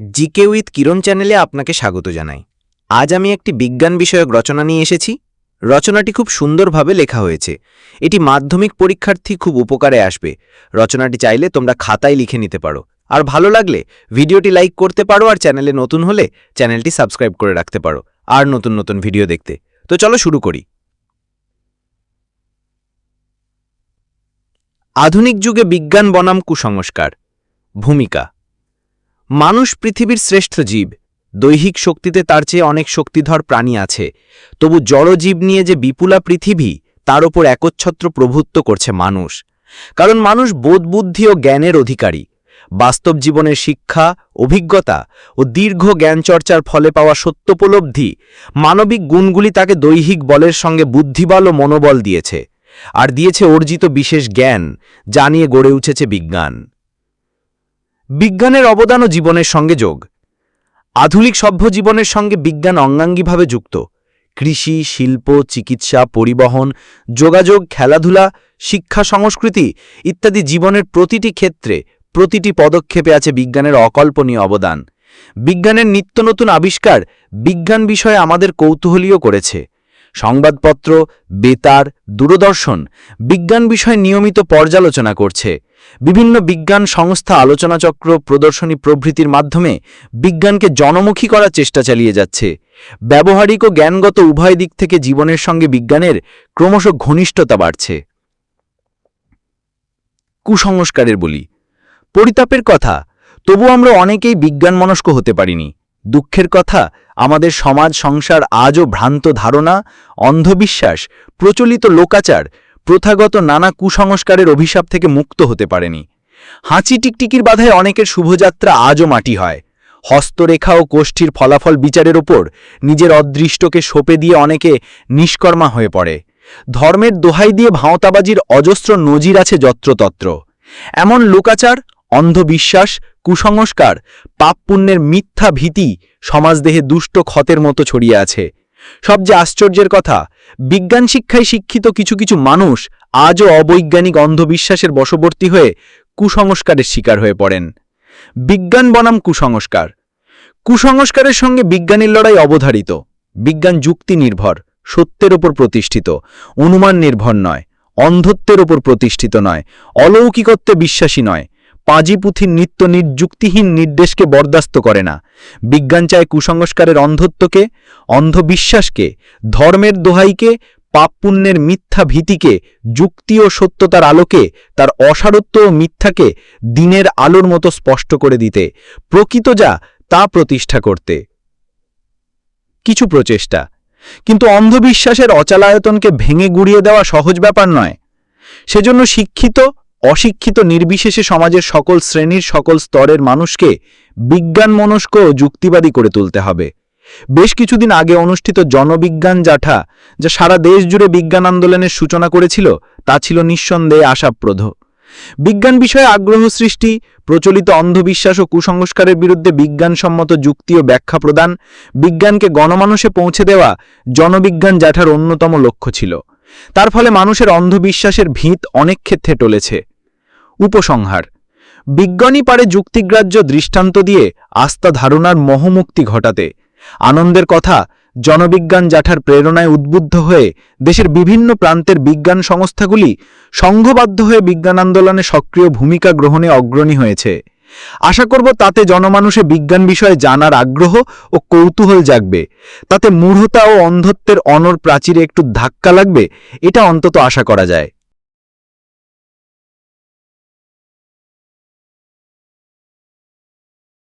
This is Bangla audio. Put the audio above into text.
জিকে উইথ কিরণ চ্যানেলে আপনাকে স্বাগত জানাই। আজ আমি একটি বিজ্ঞান বিষয়ক রচনা নিয়ে এসেছি। রচনাটি খুব সুন্দরভাবে লেখা হয়েছে। এটি মাধ্যমিক পরীক্ষার্থী খুব উপকারে আসবে। রচনাটি চাইলে তোমরা খাতায় লিখে নিতে পারো। আর ভালো লাগলে ভিডিওটি লাইক করতে পারো আর চ্যানেলে নতুন হলে চ্যানেলটি সাবস্ক্রাইব করে রাখতে পারো। আর নতুন নতুন ভিডিও দেখতে। তো চলো শুরু করি। আধুনিক যুগে বিজ্ঞান বনাম কুসংস্কার। ভূমিকা। মানুষ পৃথিবীর শ্রেষ্ঠ জীব। দৈহিক শক্তিতে তার চেয়ে অনেক শক্তিধর প্রাণী আছে। তবু জড়জীব নিয়ে যে বিপুলা পৃথিবী, তার ওপর একচ্ছত্র প্রভুত্ব করছে মানুষ। কারণ মানুষ বোধবুদ্ধি ও জ্ঞানের অধিকারী। বাস্তব জীবনের শিক্ষা, অভিজ্ঞতা ও দীর্ঘ জ্ঞানচর্চার ফলে পাওয়া সত্যোপলব্ধি, মানবিক গুণগুলি তাকে দৈহিক বলের সঙ্গে বুদ্ধিবল ও মনোবল দিয়েছে। আর দিয়েছে অর্জিত বিশেষ জ্ঞান, যা নিয়ে গড়ে উঠেছে বিজ্ঞান। বিজ্ঞানের অবদানও জীবনের সঙ্গে যোগ। আধুনিক সভ্য জীবনের সঙ্গে বিজ্ঞান অঙ্গাঙ্গিভাবে যুক্ত। কৃষি, শিল্প, চিকিৎসা, পরিবহন, যোগাযোগ, খেলাধুলা, শিক্ষা, সংস্কৃতি ইত্যাদি জীবনের প্রতিটি ক্ষেত্রে প্রতিটি পদক্ষেপে আছে বিজ্ঞানের অকল্পনীয় অবদান। বিজ্ঞানের নিত্য নতুন আবিষ্কার বিজ্ঞান বিষয়ে আমাদের কৌতূহলীয় করেছে। সংবাদপত্র, বেতার, দূরদর্শন বিজ্ঞান বিষয়ে নিয়মিত পর্যালোচনা করছে। বিভিন্ন বিজ্ঞান সংস্থা আলোচনাচক্র প্রদর্শনী প্রভৃতির মাধ্যমে বিজ্ঞানকে জনমুখী করার চেষ্টা চালিয়ে যাচ্ছে। ব্যবহারিক ও জ্ঞানগত উভয় দিক থেকে জীবনের সঙ্গে বিজ্ঞানের ক্রমশ ঘনিষ্ঠতা বাড়ছে। কুসংস্কারের বলি। পরিতাপের কথা, তবু আমরা অনেকেই বিজ্ঞানমনস্ক হতে পারিনি। দুঃখের কথা, আমাদের সমাজ, সংসার আজও ভ্রান্ত ধারণা, অন্ধবিশ্বাস, প্রচলিত লোকাচার প্রথাগত নানা কুসংস্কারের অভিশাপ থেকে মুক্ত হতে পারেনি। হাঁচি টিকটিকির বাধায় অনেকের শুভযাত্রা আজও মাটি হয়। হস্তরেখা ও কোষ্ঠীর ফলাফল বিচারের ওপর নিজের অদৃষ্টকে সোপে দিয়ে অনেকে নিষ্কর্মা হয়ে পড়ে। ধর্মের দোহাই দিয়ে ভাঁওতাবাজির অজস্র নজির আছে যত্রতত্র। এমন লোকাচার, অন্ধবিশ্বাস, কুসংস্কার, পাপ পুণ্যের মিথ্যা ভীতি সমাজদেহে দুষ্ট ক্ষতের মতো ছড়িয়ে আছে। সবচেয়ে আশ্চর্যের কথা বিজ্ঞান শিক্ষায় শিক্ষিত কিছু কিছু মানুষ আজও অবৈজ্ঞানিক অন্ধবিশ্বাসের বশবর্তী হয়ে কুসংস্কারের শিকার হয়ে পড়েন। বিজ্ঞান বনাম কুসংস্কার। কুসংস্কারের সঙ্গে বিজ্ঞানীর লড়াই অবধারিত। বিজ্ঞান যুক্তি নির্ভর, সত্যের ওপর প্রতিষ্ঠিত। অনুমান নির্ভর নয়, অন্ধত্বের ওপর প্রতিষ্ঠিত নয়, অলৌকিকত্বে বিশ্বাসী নয়। পাঁজিপুথির নিত্য নির্যুক্তিহীন নির্দেশকে বরদাস্ত করে না। বিজ্ঞান চায় কুসংস্কারের অন্ধত্বকে, অন্ধবিশ্বাসকে, ধর্মের দোহাইকে, পাপ পুণ্যের মিথ্যা ভীতিকে, যুক্তি ও সত্যতার আলোকে, তার অসারত্ব ও মিথ্যাকে দিনের আলোর মতো স্পষ্ট করে দিতে। প্রকৃত যা, তা প্রতিষ্ঠা করতে। কিছু প্রচেষ্টা। কিন্তু অন্ধবিশ্বাসের অচালায়তনকে ভেঙে গুড়িয়ে দেওয়া সহজ ব্যাপার নয়। সেজন্য শিক্ষিত অশিক্ষিত নির্বিশেষে সমাজের সকল শ্রেণির সকল স্তরের মানুষকে বিজ্ঞান মনস্ক ও যুক্তিবাদী করে তুলতে হবে। বেশ কিছুদিন আগে অনুষ্ঠিত জনবিজ্ঞান জাঠা, যা সারা দেশ জুড়ে বিজ্ঞান আন্দোলনের সূচনা করেছিল, তা ছিল নিঃসন্দেহে আশাপ্রদ। বিজ্ঞান বিষয়ে আগ্রহ সৃষ্টি, প্রচলিত অন্ধবিশ্বাস ও কুসংস্কারের বিরুদ্ধে বিজ্ঞানসম্মত যুক্তি ও ব্যাখ্যা প্রদান, বিজ্ঞানকে গণমানুষে পৌঁছে দেওয়া জনবিজ্ঞান জাঠার অন্যতম লক্ষ্য ছিল। তার ফলে মানুষের অন্ধবিশ্বাসের ভিত অনেক ক্ষেত্রে টলেছে। উপসংহার, বিজ্ঞানী পারে যুক্তিগ্রাহ্য দৃষ্টান্ত দিয়ে আস্থা ধারণার মহমুক্তি ঘটাতে, আনন্দের কথা জনবিজ্ঞান জাঠার প্রেরণায় উদ্বুদ্ধ হয়ে দেশের বিভিন্ন প্রান্তের বিজ্ঞান সংস্থাগুলি সংঘবদ্ধ হয়ে বিজ্ঞান আন্দোলনে সক্রিয় ভূমিকা গ্রহণে অগ্রণী হয়েছে। আশা করব তাতে জনমানুষে বিজ্ঞান বিষয়ে জানার আগ্রহ ও কৌতূহল জাগবে। তাতে মূঢ়তা ও অন্ধত্বের অনর প্রাচীরে একটু ধাক্কা লাগবে, এটা অন্তত আশা করা যায়।